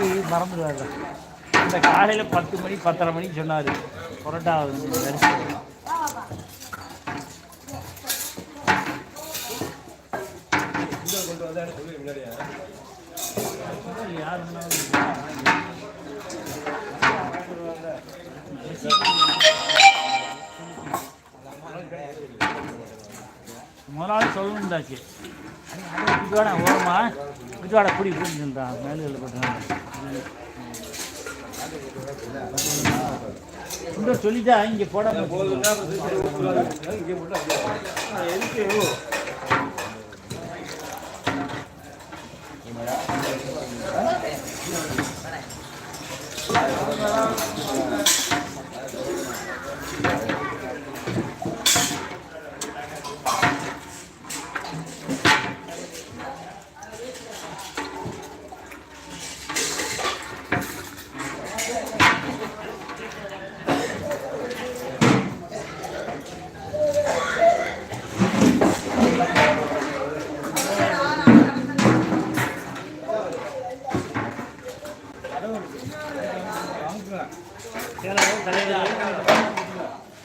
வந்து மறந்துடுவாங்க இந்த காலையில் பத்து மணி பத்தரை மணிக்கு சொன்னார் புரோட்டா வந்து யார் முதலாளி சொல்லணுந்தாச்சு விஜயவாடா ஓரமா விஜயவாடா குடி குடிச்சுட்டான் மேலுகளில் போட்டு இன்னும் சொல்லிட்டா இங்கே போட. தலைவர்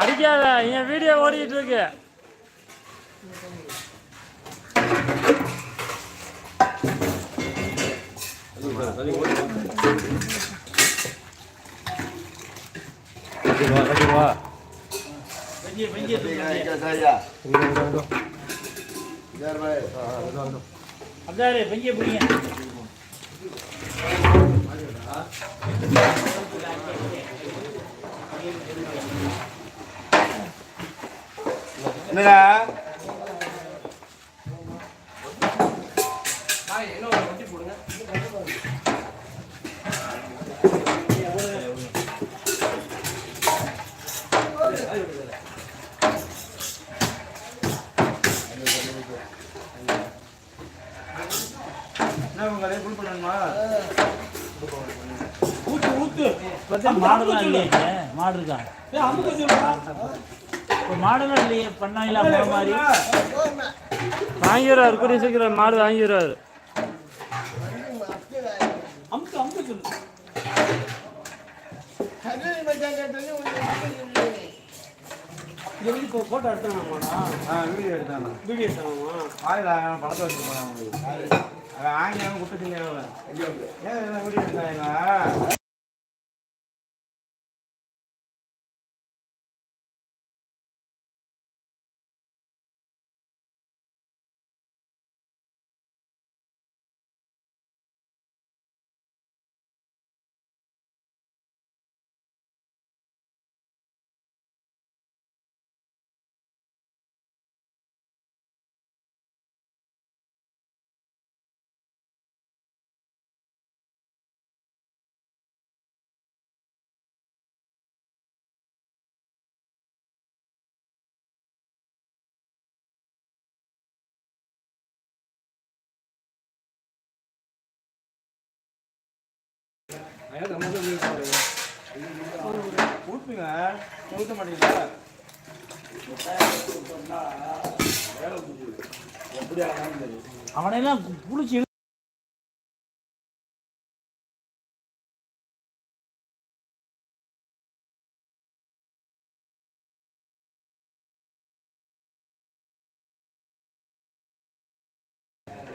அடிக்காத என் வீடியோ ஓடிட்டு இருக்கு. அப்படியே வெஞ்சிய புரிய என்னடா? என்ன உங்களை ஃபுல் பண்ணணுமா? மாடுலாம் இல்லையே மாடு இருக்கா? இப்போ மாடுலாம் இல்லையே பண்ணாங்களா போகிற மாதிரி? வாங்கிடுறாரு கூடிய சீக்கிரம் மாடு வாங்கிடுறாரு. போட்டோ எடுத்தானாமாடா ஆ வீடியோ எடுத்தாங்க வீடியோ எடுத்தானாமா ஆயில படத்தை வச்சு போனாங்க. அவன். ஆங்கிலம் குட்டச்சிங்க ஏன் வீடியோ எடுத்தாங்க ஊட்டுங்க ஊட்ட மாட்டீங்களா அவனையெல்லாம் புளிச்சு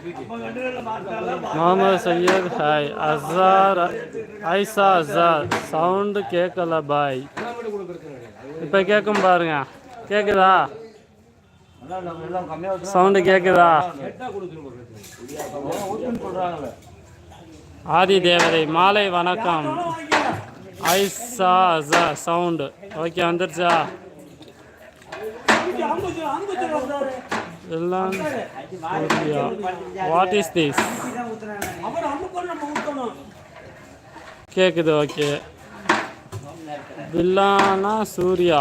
இழு- முகமது சையத் ஹாய் அசார் ஐசா அசார் சவுண்டு கேட்கல பாய் இப்போ கேட்கும் பாருங்க கேட்குதா எல்லாம் கம்மியாக சவுண்டு கேட்குதா ஊட்டுன்னு சொல்கிறாங்களே ஆதி தேவதை மாலை வணக்கம் ஐசா அசார் சவுண்டு ஓகே வந்துருச்சா எல்லாம் வாட் இஸ் திஸ் அவர் கேட்குது ஓகே பில்லானா சூர்யா.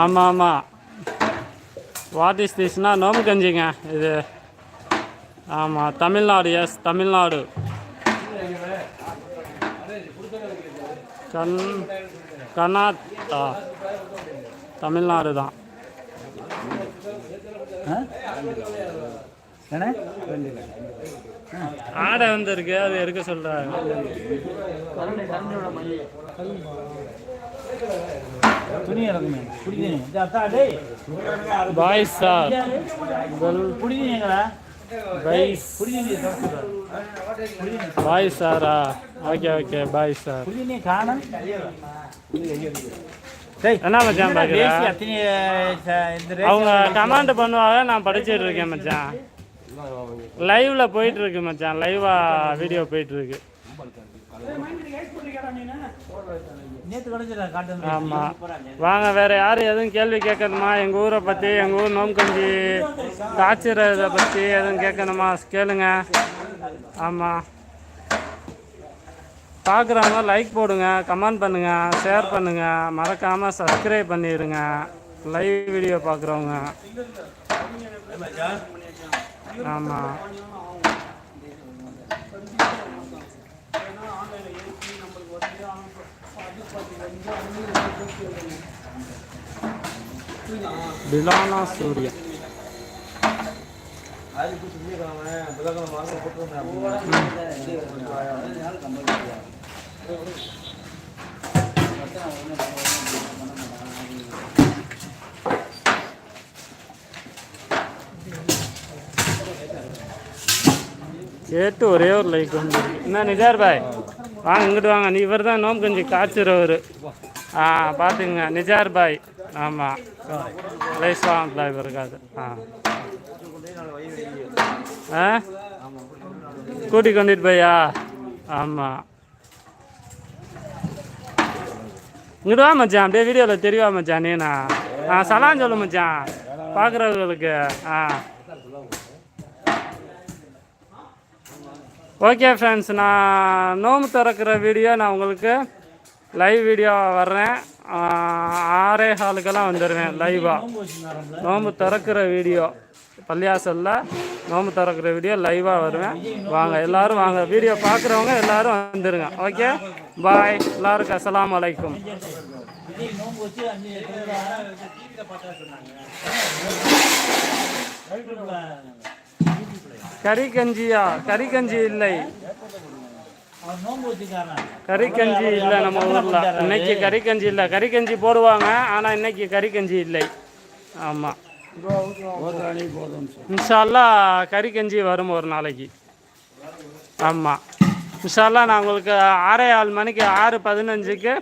ஆமாம். ஆமாம் வாட் இஸ் திஸ்னா நோம்பு கஞ்சிங்க இது. ஆமாம் தமிழ்நாடு எஸ் தமிழ்நாடு. கண் கர்நாடகா தமிழ்நாடு தான். ஆடை வந்துருக்கு அது எடுக்க டேய். பாய் சார் குடிதீனி பாய் சாரா. ஓகே ஓகே பாய் சார். குடிதீனி காணும். டேய் என்ன மச்சான் ரேசி அவங்க கமாண்ட் பண்ணுவாங்க நான் படிச்சுட்டு இருக்கேன் மச்சான். லைவ்ல போயிட்டு இருக்கு மச்சான் லைவா வீடியோ போயிட்டு இருக்கு ஆமாம் ஆமா. வாங்க வேற யாரும் எதுவும் கேள்வி கேட்கணுமா? எங்க ஊரை பத்தி எங்க ஊர் நோம்கஞ்சி காய்ச்சறதை பத்தி எதுவும் கேட்கணுமா? கேளுங்க. ஆமா. பார்க்குறவங்க லைக் போடுங்க கமெண்ட் பண்ணுங்க ஷேர் பண்ணுங்க. மறக்காம சப்ஸ்கிரைப் பண்ணிடுங்க லைவ் வீடியோ பார்க்குறவங்க ஆமாம் பிலானா சூர்யா அதுக்கு சொல்லியிருக்காங்க புதன்கிழமை வாங்க போட்டுருந்தேன் கேட்டு ஒரே ஒரு லைக் வந்து என்ன நிஜார் பாய் வாங்க இங்கிட்டு வாங்க. நீ இவர் தான் நோம்பு கஞ்சி காய்ச்சிறவர் ஆ பார்த்துங்க நிஜார் பாய். ஆமாம் லைஸ்லாம் இவர் இருக்காது ஆ. ஆ? கூட்டி கொண்டுட்டு போயா ஆமாம் இங்கிட்டு வா மச்சான். அப்படியே வீடியோவில் தெரியவா மச்சான் நீனா? ஆ சலான் சொல்லு மச்சான். பார்க்குறவங்களுக்கு ஆ. ஓகே ஃப்ரெண்ட்ஸ் நான் நோம்பு திறக்கிற வீடியோ நான் உங்களுக்கு லைவ் வீடியோ வர்றேன். ஆறே ஹாலுக்கெல்லாம் வந்துடுவேன் லைவாக நோம்பு திறக்கிற வீடியோ பள்ளியாசலில் நோம்பு திறக்கிற வீடியோ லைவாக வருவேன். வாங்க எல்லாரும் வாங்க. வீடியோ பார்க்குறவங்க எல்லாரும் வந்துடுங்க ஓகே பாய் எல்லாருக்கும் அஸ்லாம் அலைக்கும் நோம்பு வச்சு அஞ்சு கறி கஞ்சியா கறி கஞ்சி இல்லை. கறி கஞ்சி இல்லை நம்ம ஊரில். இன்னைக்கு கறி கஞ்சி இல்லை. கறி கஞ்சி போடுவாங்க ஆனால் இன்னைக்கு கறி கஞ்சி இல்லை. ஆமாம் இன்ஷால்லா கறி கஞ்சி வரும் ஒரு நாளைக்கு. ஆமாம் இன்ஷால்லா நான் உங்களுக்கு ஆறே ஆறு மணிக்கு ஆறு பதினஞ்சுக்கு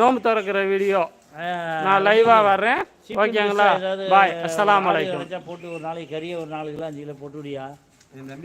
நோம்பு திறக்கிற வீடியோ. நான் லைவாக வர்றேன். ஓகேங்களா பாய் அஸ்ஸலாமு அலைக்கும் வச்சா போட்டு ஒரு நாளைக்கு கறியை ஒரு நாலு கிலோ அஞ்சு கிலோ போட்டு விடியா என் தம்பி